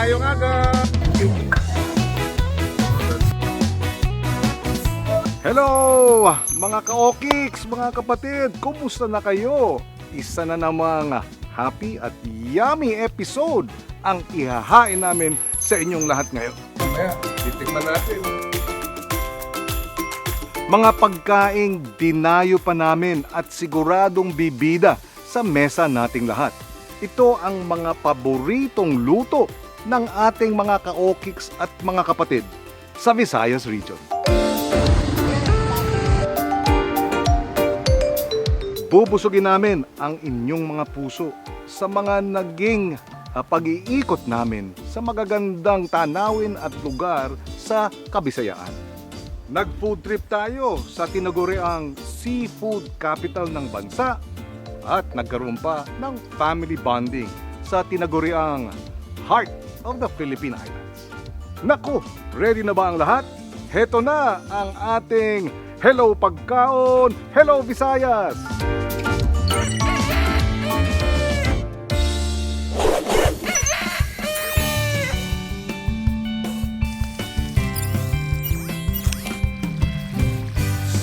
Mayong aga! Hello! Mga ka-okiks, mga kapatid, kumusta na kayo? Isa na namang happy at yummy episode ang ihahain namin sa inyong lahat ngayon. Kaya, titikman natin. Mga pagkaing dinayo pa namin at siguradong bibida sa mesa nating lahat. Ito ang mga paboritong luto ng ating mga ka-okiks at mga kapatid sa Visayas Region. Bubusugin namin ang inyong mga puso sa mga naging ah, pag-iikot namin sa magagandang tanawin at lugar sa Kabisayaan. Nag-food trip tayo sa tinaguriang seafood capital ng bansa at nagkaroon pa ng family bonding sa tinaguriang Heart of the Philippine Islands. Naku, ready na ba ang lahat? Heto na ang ating Hello Pagkaon, Hello Visayas!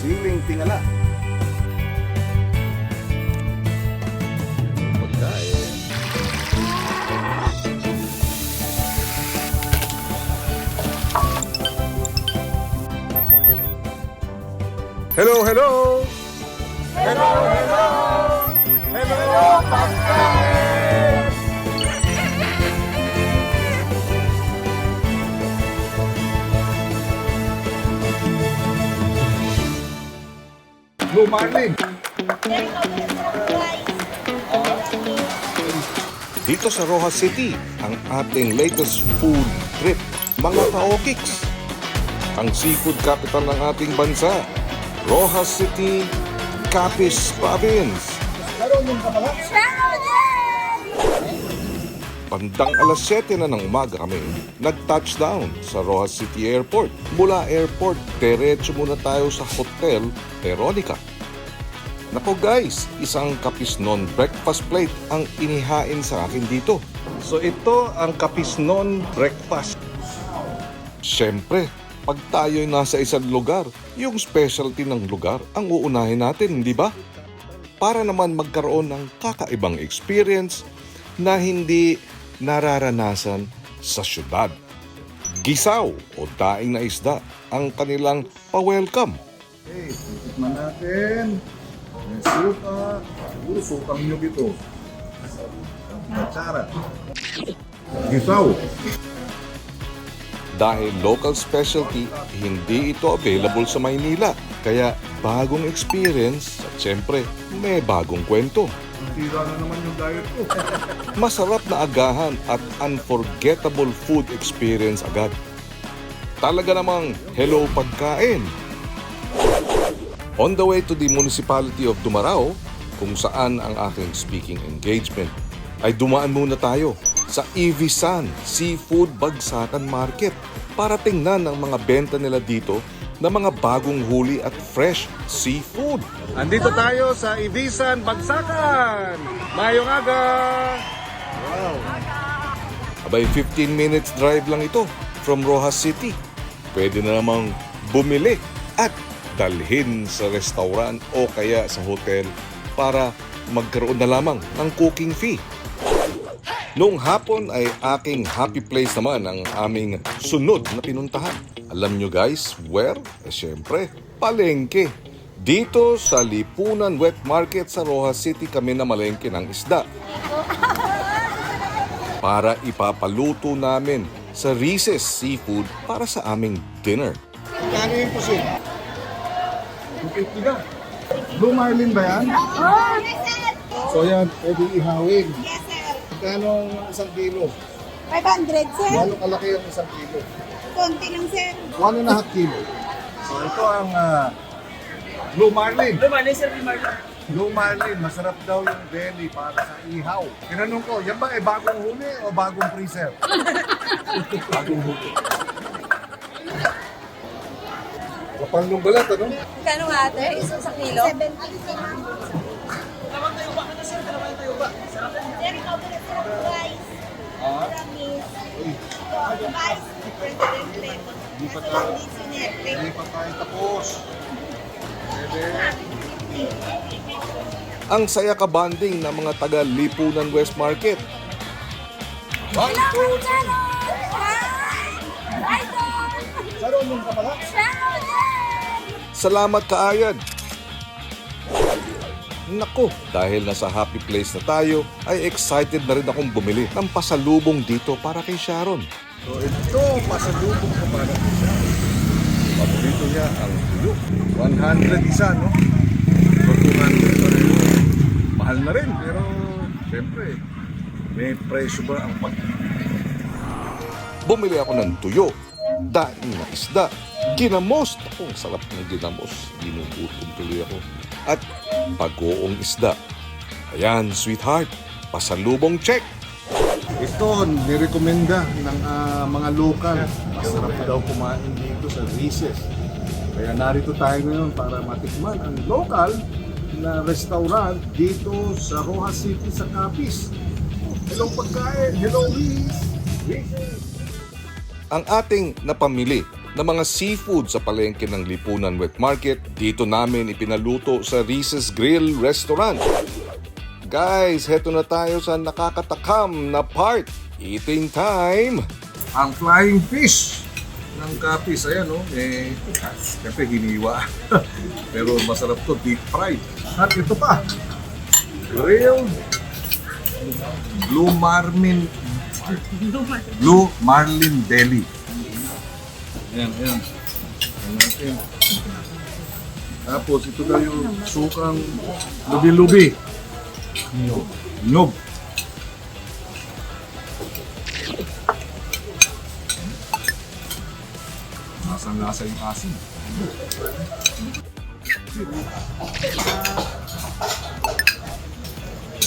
Siling tingala. Hello, hello! Hello, hello! Hello, pagkain! Blue Marlin. Dito sa Rojas City, ang ating latest food trip, mga ka-okiks. Ang seafood capital ng ating bansa, Rojas City, Capiz Province. Bandang alas 7 na ng umaga kami nag-touchdown sa Rojas City Airport. Mula airport, diretso muna tayo sa Hotel Veronica. Nako guys, isang kapisnon breakfast plate ang inihain sa akin dito. So ito ang kapisnon breakfast. Siyempre, pag tayo'y nasa isang lugar, yung specialty ng lugar ang uunahin natin, di ba? Para naman magkaroon ng kakaibang experience na hindi nararanasan sa syudad. Gisaw o daing na isda ang kanilang pa-welcome. Okay, titikman natin. May suka. Siguro sukang nyo ito. Matsara. Gisaw. Dahil local specialty, hindi ito available sa Maynila. Kaya bagong experience at syempre may bagong kwento. Tira na naman yung diet ko. Masarap na agahan at unforgettable food experience agad. Talaga namang hello pagkain. On the way to the municipality of Dumarao, kung saan ang aking speaking engagement, ay dumaan muna tayo sa Ivisan Seafood Bagsakan Market para tingnan ang mga benta nila dito na mga bagong huli at fresh seafood. Andito tayo sa Ivisan Bagsakan! Mayong aga! Wow! Abay, 15 minutes drive lang ito from Rojas City. Pwede na namang bumili at dalhin sa restaurant o kaya sa hotel para magkaroon na lamang ng cooking fee. Noong hapon ay aking happy place naman ang aming sunod na pinuntahan. Alam nyo guys, where? Eh syempre, palengke. Dito sa Lipunan Wet Market sa Rojas City kami na malengke ng isda. Para ipapaluto namin sa Reese's Seafood para sa aming dinner. Kano yung pusin? 250 na. Blue Marlin ba yan? Oh, So yan, pwede ihawin. Magkano ang isang kilo? 500 sir. Gano'ng kalaki ang isang kilo? Konti lang sir. One and a half kilo. So ito ang ah, Blue Marlin. Blue Marlin, sir, Blue Marlin. Blue Marlin, masarap daw yung belly para sa ihaw. Tinanong ko, yan ba eh bagong huli o bagong freezer? bagong huli. Kapal yung balat, ano? Kano nga ate? Isang sa kilo? 70 ma'am. Dalawang tayo ba ka na, sir? Dalawang tayo ba? Sarap yan. Sir, ikaw ba na sir? Guys. Ah, Promise. Vice Presidente. Hindi pa tayo, Sinete. hindi pa tayo tapos. Pwede. Ang saya ka banding ng mga taga Lipunan West Market. One, two, Salamat kaayad! Nako, dahil nasa happy place na tayo, ay excited na rin akong bumili ng pasalubong dito para kay Sharon. So ito, pasalubong ko para Sharon. Paborito niya ang tuyo. 100 isa, no? So 200 pa rin. Mahal na rin, pero siyempre, may presyo ba ang pag... Bumili ako ng tuyo, daing na isda, ginamos. Ako, ang sarap ng ginamos. Ginugutom tuloy ako. At bagoong isda. Ayan, sweetheart, pasalubong check. Ito, nirekomenda ng ah, mga lokal. Masarap daw kumain dito sa Rises. Kaya narito tayo ngayon para matikman ang lokal na restaurant dito sa Rojas City sa Capiz. Hello pagkain! Hello Riz! Ang ating napamili na mga seafood sa palengke ng Lipunan Wet Market, dito namin ipinaluto sa Rises Grill Restaurant. Guys, heto na tayo sa nakakatakam na part. Eating time! Ang flying fish ng kapis, ayan o, eh, siyempre hiniwa. Pero masarap to, deep fried. At ito pa, grilled blue marlin blue marlin belly. Ayan, ayan. Ayan natin. Tapos ito daw yung sukang lubi-lubi. Nyog. Nasang lasa yung asin.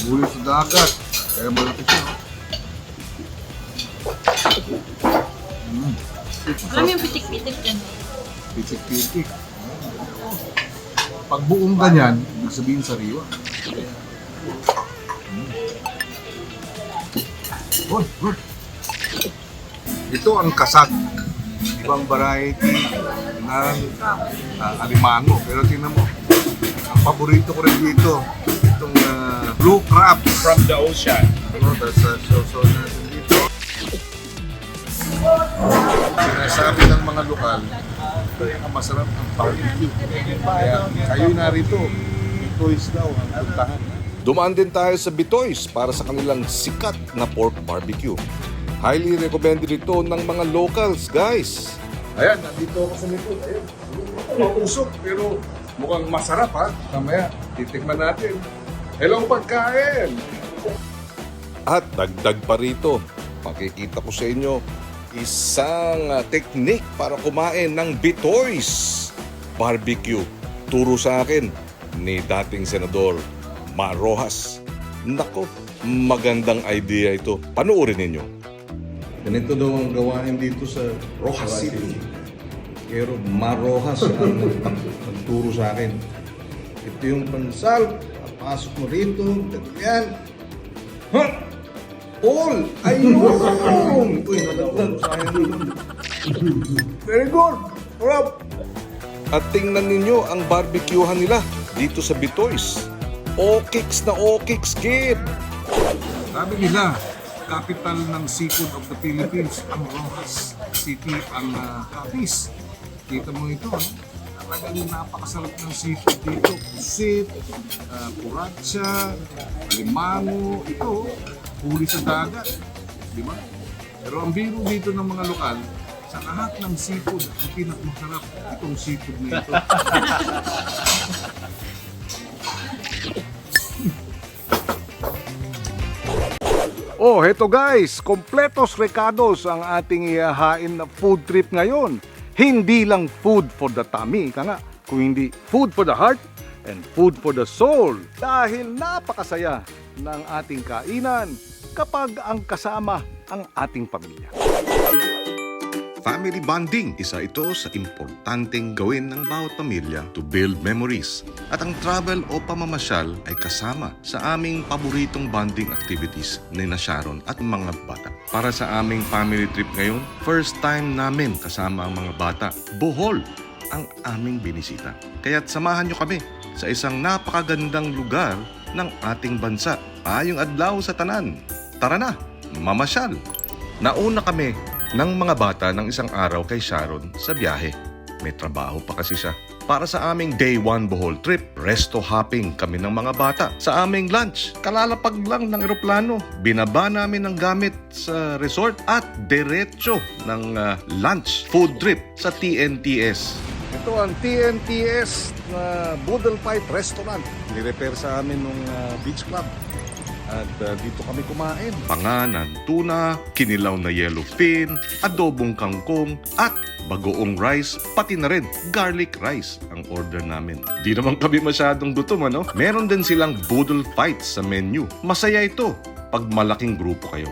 Muli sa dagat. Kaya malaki siya. Mm. Alam yung pitik-pitik dyan. Pitik-pitik. Pag buong ganyan, ibig sabihin sariwa. Mm. Ito ang kasag. Ibang variety ng uh, alimango. Pero tingnan mo, ang paborito ko rin dito, itong ah, blue crab. From the ocean. Ano, that's uh, so, natin dito. Sinasabi ng mga lokal, ito yung masarap ang barbecue. Kaya kayo narito, Bitoys daw ang puntahan. Dumaan din tayo sa Bitoys para sa kanilang sikat na pork barbecue. Highly recommended ito ng mga locals, guys. Ayan, nandito ako sa likod. Ayan, mausok pero mukhang masarap ha. Mamaya, titikman natin. Hello pagkain! At dagdag pa rito, pakikita ko sa inyo isang ah, teknik para kumain ng Bitoys barbecue. Turo sa akin ni dating Senador Ma Rojas. Nako, magandang idea ito. Panoorin ninyo. Ganito daw ang gawain dito sa Rojas City. Pero Ma Rojas ang nagturo sa akin. Ito yung pansal. Pasok mo rito. Ganyan. Ha? All! Ayun! Uy, akin. Very good! Rob! At tingnan ninyo ang barbecuehan nila dito sa Bitoys. Okix na Okix, kid! Sabi nila, capital ng seafood of the Philippines, ang Rojas City, ang uh, Capiz. Kita mo ito, ano? Talagang napakasarap ng seafood dito. Pusit, uh, kuratsa, limango, ito, huli sa dagat. Di ba? Pero ang biro dito ng mga lokal, sa lahat ng seafood, ang pinakamasarap itong seafood na ito. Oh, heto guys, kompletos recados ang ating ihahain na food trip ngayon. Hindi lang food for the tummy, ka nga, kung food for the heart and food for the soul. Dahil napakasaya ng ating kainan kapag ang kasama ang ating pamilya. Family bonding, isa ito sa importanteng gawin ng bawat pamilya to build memories. At ang travel o pamamasyal ay kasama sa aming paboritong bonding activities ni na Sharon at mga bata. Para sa aming family trip ngayon, first time namin kasama ang mga bata. Bohol ang aming binisita. Kaya't samahan nyo kami sa isang napakagandang lugar ng ating bansa. Ayong adlaw sa tanan. Tara na, mamasyal. Nauna kami ng mga bata ng isang araw kay Sharon sa biyahe. May trabaho pa kasi siya. Para sa aming day one Bohol trip, resto hopping kami ng mga bata. Sa aming lunch, kalalapag lang ng eroplano. Binaba namin ang gamit sa resort at diretso ng ah, lunch food trip sa TNTS. Ito ang TNTS na Boodle Fight Restaurant. Nirepair sa amin nung ah, beach club. At uh, dito kami kumain. Panganan, tuna, kinilaw na yellowfin, adobong kangkong, at bagoong rice, pati na rin garlic rice ang order namin. Di naman kami masyadong gutom ano? Meron din silang boodle fight sa menu. Masaya ito pag malaking grupo kayo.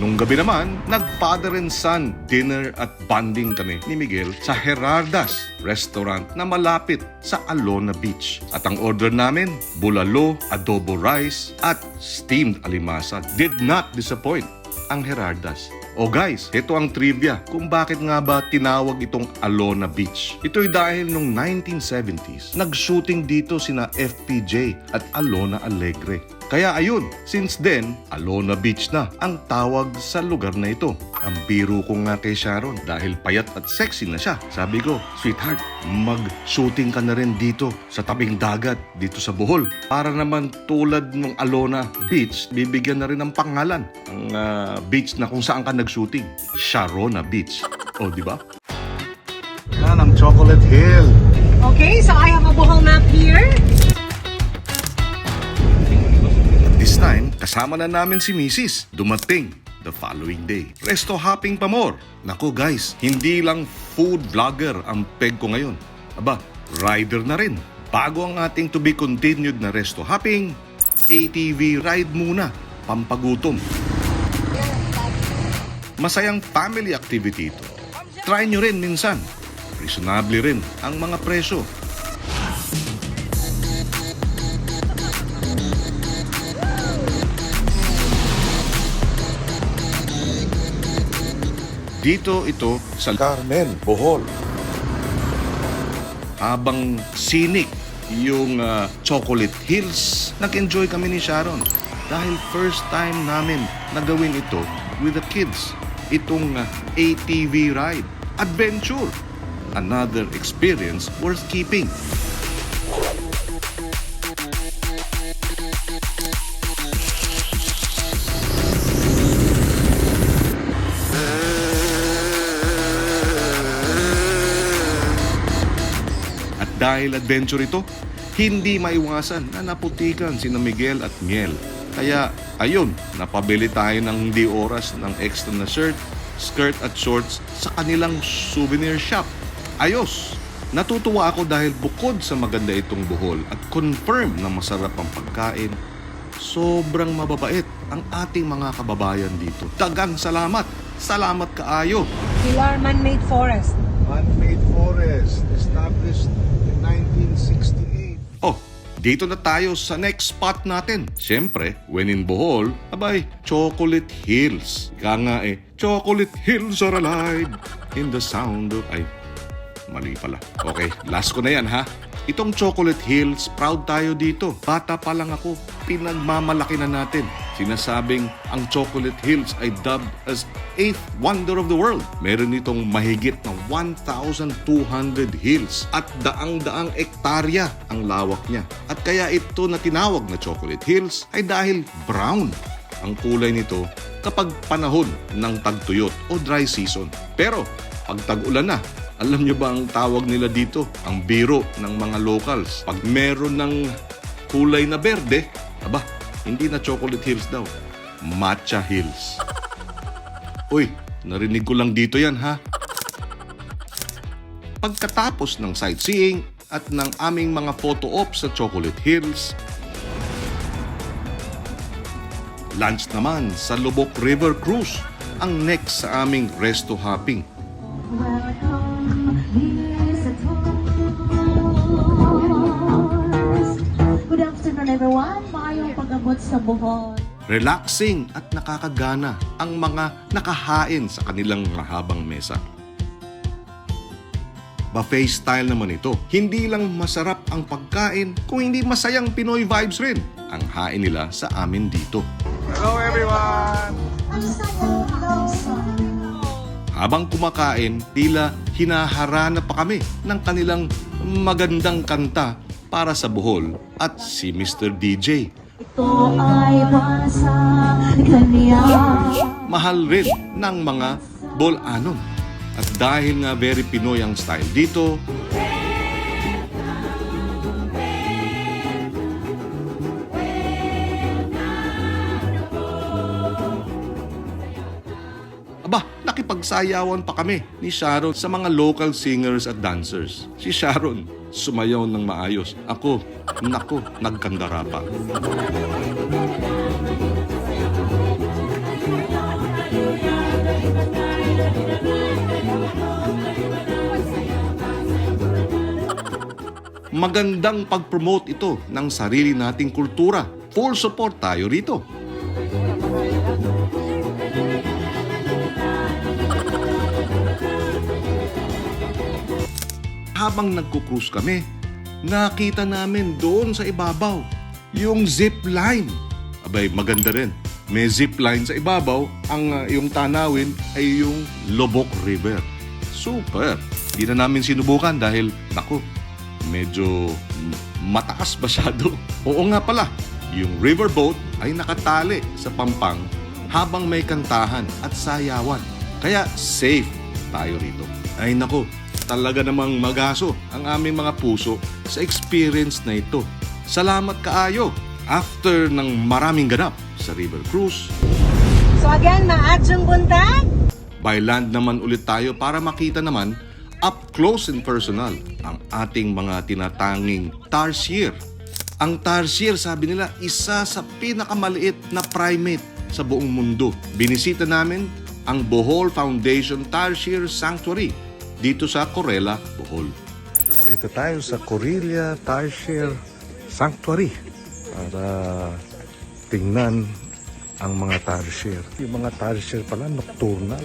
Nung gabi naman, nag-father and son dinner at bonding kami ni Miguel sa Gerardas restaurant na malapit sa Alona Beach. At ang order namin, bulalo, adobo rice at steamed alimasa. Did not disappoint ang Gerardas. O guys, ito ang trivia kung bakit nga ba tinawag itong Alona Beach. Ito'y dahil nung 1970s, nag-shooting dito sina FPJ at Alona Alegre. Kaya ayun, since then, Alona Beach na ang tawag sa lugar na ito. Ang biro ko nga kay Sharon dahil payat at sexy na siya. Sabi ko, sweetheart, mag-shooting ka na rin dito sa tabing dagat dito sa Bohol. Para naman tulad ng Alona Beach, bibigyan na rin ng pangalan ang ah, beach na kung saan ka nag-shooting. Sharona Beach. O, di ba? Yan ang Chocolate Hill. Okay, so I have a Bohol map here. This time, kasama na namin si Mrs. Dumating the following day. Resto hopping pa more. Nako guys, hindi lang food vlogger ang peg ko ngayon. Aba, rider na rin. Bago ang ating to be continued na resto hopping, ATV ride muna, pampagutom. Masayang family activity ito. Try nyo rin minsan. Reasonable rin ang mga presyo. Dito ito sa Carmen, Bohol. Habang sinik yung ah, Chocolate Hills, nag-enjoy kami ni Sharon. Dahil first time namin na gawin ito with the kids. Itong ah, ATV ride. Adventure. Another experience worth keeping. Dahil adventure ito, hindi maiwasan na naputikan si Miguel at Miel. Kaya ayun, napabili tayo ng hindi oras ng extra na shirt, skirt at shorts sa kanilang souvenir shop. Ayos! Natutuwa ako dahil bukod sa maganda itong buhol at confirm na masarap ang pagkain, sobrang mababait ang ating mga kababayan dito. Dagang salamat! Salamat kaayo! Pilar Man-Made Forest. Man-made forest established 1968. Oh, dito na tayo sa next spot natin. Siyempre, when in Bohol, abay, Chocolate Hills. Ika nga eh, Chocolate Hills are alive in the sound of... Ay, mali pala. Okay, last ko na yan ha. Itong Chocolate Hills, proud tayo dito. Bata pa lang ako, pinagmamalaki na natin. Sinasabing ang Chocolate Hills ay dubbed as eighth wonder of the world. Meron itong mahigit na 1,200 hills at daang-daang ektarya ang lawak niya. At kaya ito na tinawag na Chocolate Hills ay dahil brown ang kulay nito kapag panahon ng tagtuyot o dry season. Pero pag tag-ulan na, alam nyo ba ang tawag nila dito? Ang biro ng mga locals. Pag meron ng kulay na berde, aba, hindi na Chocolate Hills daw. Matcha Hills. Uy, narinig ko lang dito yan ha. Pagkatapos ng sightseeing at ng aming mga photo op sa Chocolate Hills, lunch naman sa Lubok River Cruise ang next sa aming resto hopping. Welcome, afternoon everyone. Mayong pag-abot sa Bohol. Relaxing at nakakagana ang mga nakahain sa kanilang mahabang mesa. Buffet style naman ito. Hindi lang masarap ang pagkain, kung hindi masayang Pinoy vibes rin ang hain nila sa amin dito. Hello everyone! Ang. Habang kumakain, tila hinaharana pa kami ng kanilang magandang kanta para sa Bohol at si Mr. DJ. Ito ay para sa kanya. Mahal rin ng mga bol-anon. At dahil nga very Pinoy ang style dito, nakipagsayawan pa kami ni Sharon sa mga local singers at dancers. Si Sharon, sumayaw ng maayos. Ako, nako, nagkandara pa. Magandang pag-promote ito ng sarili nating kultura. Full support tayo rito. Habang nagkukrus kami, nakita namin doon sa ibabaw yung zip line. Abay, maganda rin. May zip line sa ibabaw. Ang uh, yung tanawin ay yung Lobok River. Super! Di na namin sinubukan dahil, naku, medyo mataas masyado. Oo nga pala, yung riverboat ay nakatali sa pampang habang may kantahan at sayawan. Kaya safe tayo rito. Ay nako, talaga namang magaso ang aming mga puso sa experience na ito. Salamat kaayo after ng maraming ganap sa River Cruise. So again, maadyong buntag. By land naman ulit tayo para makita naman up close and personal ang ating mga tinatanging tarsier. Ang tarsier, sabi nila, isa sa pinakamaliit na primate sa buong mundo. Binisita namin ang Bohol Foundation Tarsier Sanctuary dito sa Corella, Bohol. Narito tayo sa Corilla Tarsier Sanctuary para tingnan ang mga tarsier. Yung mga tarsier pala nocturnal.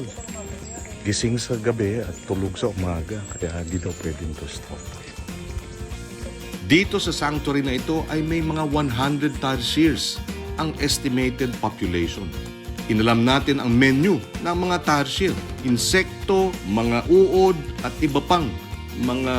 Gising sa gabi at tulog sa umaga. Kaya hindi daw pwedeng to stop. Dito sa sanctuary na ito ay may mga 100 tarsiers ang estimated population. Inalam natin ang menu ng mga tarsier, insekto, mga uod at iba pang mga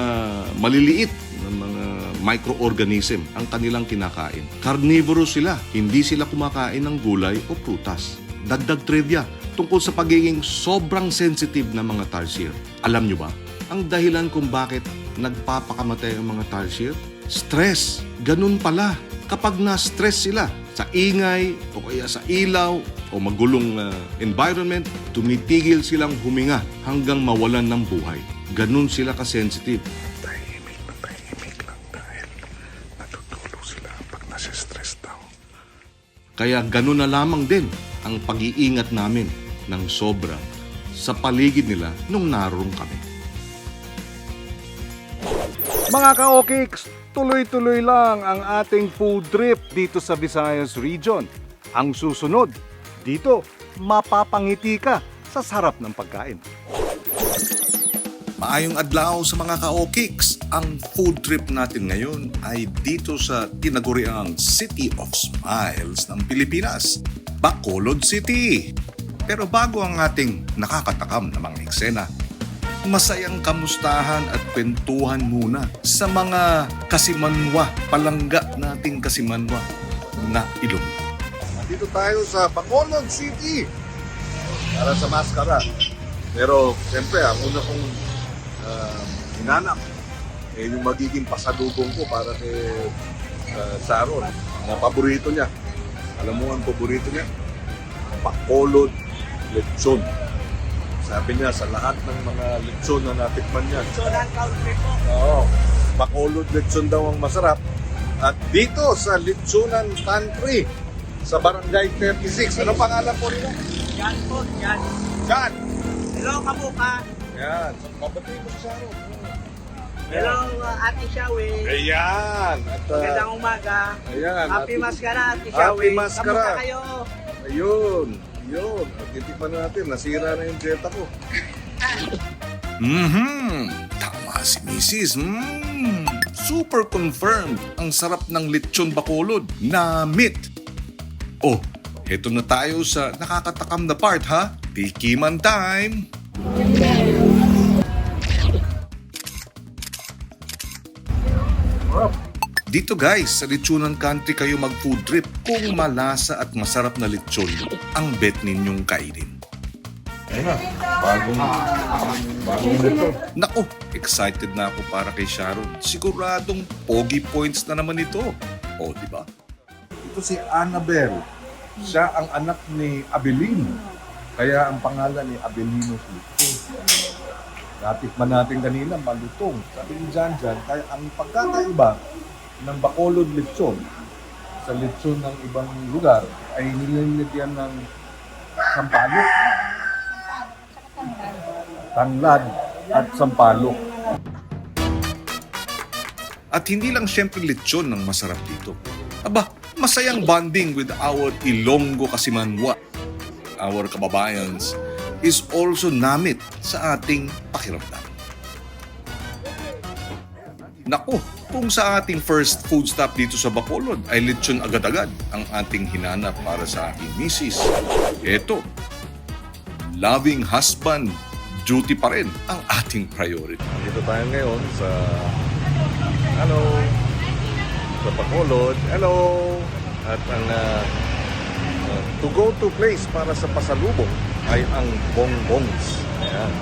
maliliit na mga microorganism ang kanilang kinakain. Carnivorous sila, hindi sila kumakain ng gulay o prutas. Dagdag trivia tungkol sa pagiging sobrang sensitive ng mga tarsier. Alam nyo ba, ang dahilan kung bakit nagpapakamatay ang mga tarsier? Stress. Ganun pala. Kapag na-stress sila sa ingay o kaya sa ilaw o magulong uh, environment, tumitigil silang huminga hanggang mawalan ng buhay. Ganun sila ka-sensitive. Tahimik na tahimik lang dahil natutulog sila pag nasistress daw. Kaya ganun na lamang din ang pag-iingat namin ng sobra sa paligid nila nung naroon kami. Mga ka-okiks, tuloy-tuloy lang ang ating food trip dito sa Visayas Region. Ang susunod, dito, mapapangiti ka sa sarap ng pagkain. Maayong adlaw sa mga ka-okiks. Ang food trip natin ngayon ay dito sa tinaguriang City of Smiles ng Pilipinas, Bacolod City. Pero bago ang ating nakakatakam na mga eksena, masayang kamustahan at kwentuhan muna sa mga kasimanwa, palangga nating kasimanwa na ilong. Dito tayo sa Bacolod City para sa maskara. Pero siyempre, ang una kong uh, hinanap eh, yung magiging pasalubong ko para kay uh, Sharon na paborito niya. Alam mo ang paborito niya? Bacolod Lechon. Sabi niya sa lahat ng mga lechon na natikman niya. Solan country po. Oo. Bacolod lechon daw ang masarap. At dito sa Lechonan Pantry sa Barangay 36. Ano pangalan po nila? Yan po, yan. Jan. Hello, kamuka. Yan. Pabatay mo si Sharon. Hello, uh, Ate Shawi. Ayan. At, uh, Magandang umaga. ayan. Happy Ate- Maskara, Ate Happy Shawi. Maskara. Kamusta kayo? Ayun. Yun. At titikman natin. Nasira na yung Jetta ko. Mhm. Tama si Mrs. Mm. Super confirmed. Ang sarap ng lechon bacolod na meat. Oh, eto na tayo sa nakakatakam na part ha. Tikiman time. Dito guys, sa Lechonan Country kayo mag food trip kung malasa at masarap na lechon ang bet ninyong kainin. Ayun na. Bagong, bagong lechon. Nako, excited na ako para kay Sharon. Siguradong pogi points na naman ito. O, di ba? Ito si Annabel. Siya ang anak ni Abelino. Kaya ang pangalan ni Abelino Lechon. Natikman natin kanina, malutong. Sabi ni Jan Jan, kaya ang pagkakaiba ng Bacolod lechon sa lechon ng ibang lugar ay nilalagyan ng sampalok. Tanglad at sampalok. At hindi lang syempre lechon ang masarap dito. Aba, masayang bonding with our Ilonggo Kasimanwa. Our kababayans is also namit sa ating pakiramdam. Nako, kung sa ating first food stop dito sa Bacolod ay lechon agad-agad ang ating hinanap para sa aking misis. Eto, loving husband duty pa rin ang ating priority. Dito tayo ngayon sa ano sa Bacolod. Hello! At ang uh, uh, to go to place para sa pasalubong ay ang bongbongs. Ayan.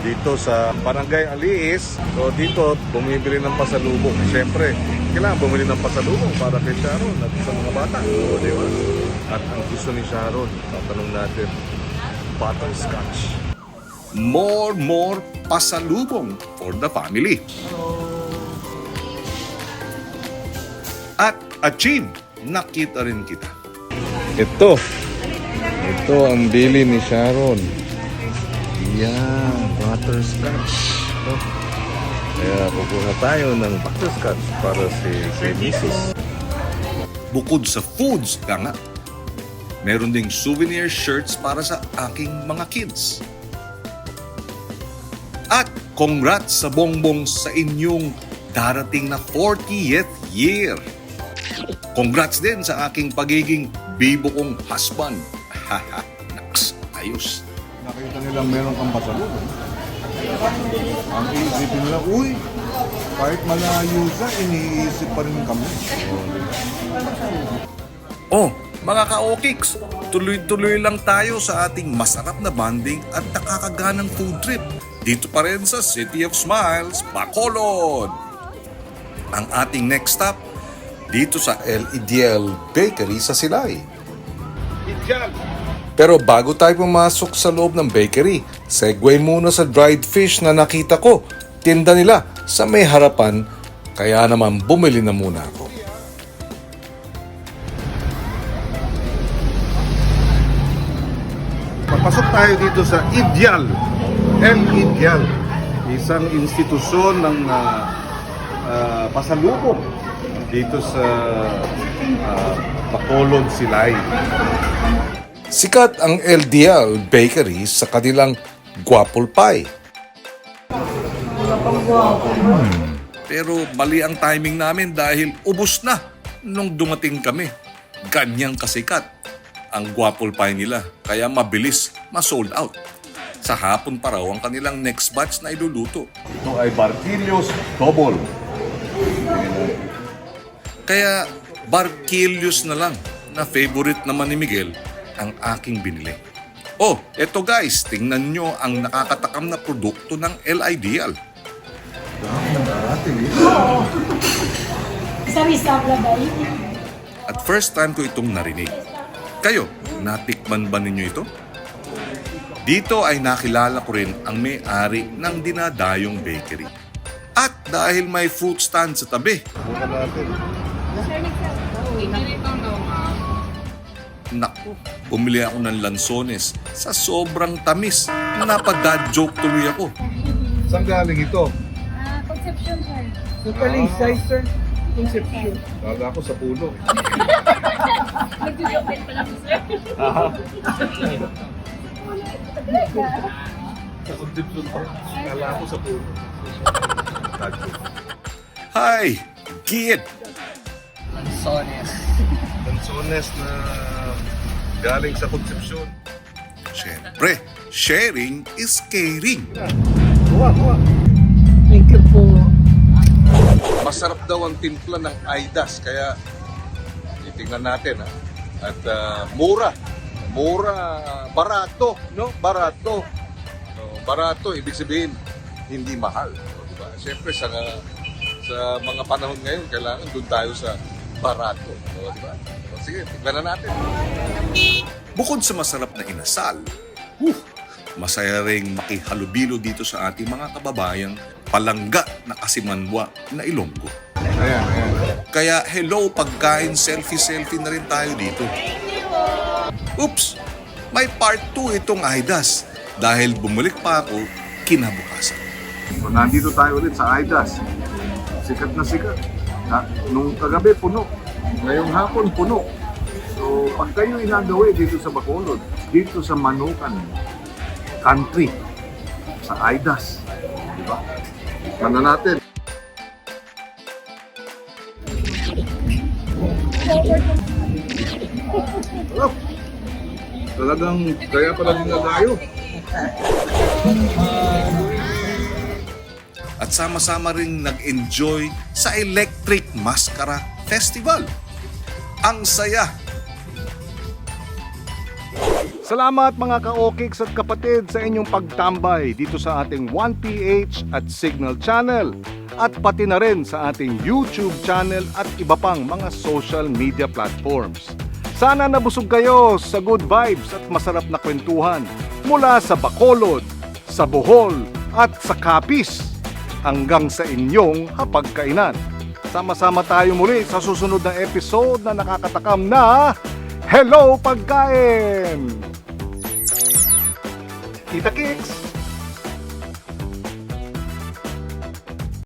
Dito sa Barangay Aliis, so dito bumibili ng pasalubong. Siyempre, kailangan bumili ng pasalubong para kay Sharon at sa mga bata. O, di ba? At ang gusto ni Sharon, tatanong natin, butterscotch. more more pasalubong for the family. At achieve, nakita rin kita. Ito. Ito ang bili ni Sharon. Yan, butterscotch. Oh. Kaya kukuha tayo ng butterscotch para si, si Mrs. Bukod sa foods ka nga, meron ding souvenir shirts para sa aking mga kids. At congrats sa bongbong sa inyong darating na 40th year. Congrats din sa aking pagiging bibo kong husband. Haha, naks, ayos. Nakita nilang meron kang pasalubong. Ang iisipin nila, uy, kahit malayo siya, iniisip pa rin kami. Oh, mga ka-okiks, tuloy-tuloy lang tayo sa ating masarap na bonding at nakakaganang food trip dito pa rin sa City of Smiles, Bacolod. Ang ating next stop, dito sa El Ideal Bakery sa Silay. Pero bago tayo pumasok sa loob ng bakery, segue muna sa dried fish na nakita ko. Tinda nila sa may harapan, kaya naman bumili na muna ako. Papasok tayo dito sa Ideal. El Ideal. Isang institusyon ng ah, ah, pasalubong dito sa uh, Bacolod, Silay. Sikat ang LDL Bakery sa kanilang Guapol Pie. Pero mali ang timing namin dahil ubos na nung dumating kami. Ganyang kasikat ang Guapol Pie nila kaya mabilis ma-sold out. Sa hapon pa raw ang kanilang next batch na iluluto. Ito ay Barquillos Double. Kaya Barquilius na lang na favorite naman ni Miguel ang aking binili. Oh, eto guys, tingnan nyo ang nakakatakam na produkto ng El Ideal. At first time ko itong narinig. Kayo, natikman ba ninyo ito? Dito ay nakilala ko rin ang may-ari ng dinadayong bakery. At dahil may fruit stand sa tabi. Naku, bumili ako ng lansones sa sobrang tamis. Napadad joke tuloy ako. Saan galing ito? Ah, Conception, sir. So, Kalisay, sir. Conception. Kala ko sa puno. Nag-joke pa lang, sir. Sa conception pa. Kala ko sa puno. Hi, Git! Lanzones. Lansones na galing sa konsepsyon. Siyempre, sharing is caring. Thank you po. Masarap daw ang timpla ng Aidas, kaya titingnan natin ha. At ah, mura. Mura, barato, no? Barato. No, barato, ibig sabihin, hindi mahal. Diba? Siyempre, sa, sa mga panahon ngayon, kailangan doon tayo sa barato. O, diba? O, sige, tignan na natin. Bukod sa masarap na inasal, uh, masaya ring makihalubilo dito sa ating mga kababayang palangga na kasimanwa na Ilonggo. Ayan, ayan. Kaya hello pagkain, selfie-selfie na rin tayo dito. Oops! May part 2 itong Aidas dahil bumalik pa ako kinabukasan. So, nandito tayo ulit sa Aidas. Sikat na sikat. Na, nung kagabi, puno. Ngayong hapon, puno. So, pag kayo inagawi dito sa Bacolod, dito sa Manukan Country, sa Aidas, di ba? Ano natin? Oh, talagang kaya pala dinadayo. At sama-sama ring nag-enjoy sa Electric Mascara Festival. Ang saya Salamat mga ka-okiks at kapatid sa inyong pagtambay dito sa ating 1PH at Signal Channel at pati na rin sa ating YouTube channel at iba pang mga social media platforms. Sana nabusog kayo sa good vibes at masarap na kwentuhan mula sa Bacolod, sa Bohol at sa Capiz hanggang sa inyong hapagkainan. Sama-sama tayo muli sa susunod na episode na nakakatakam na Hello Pagkain! Kita Kicks!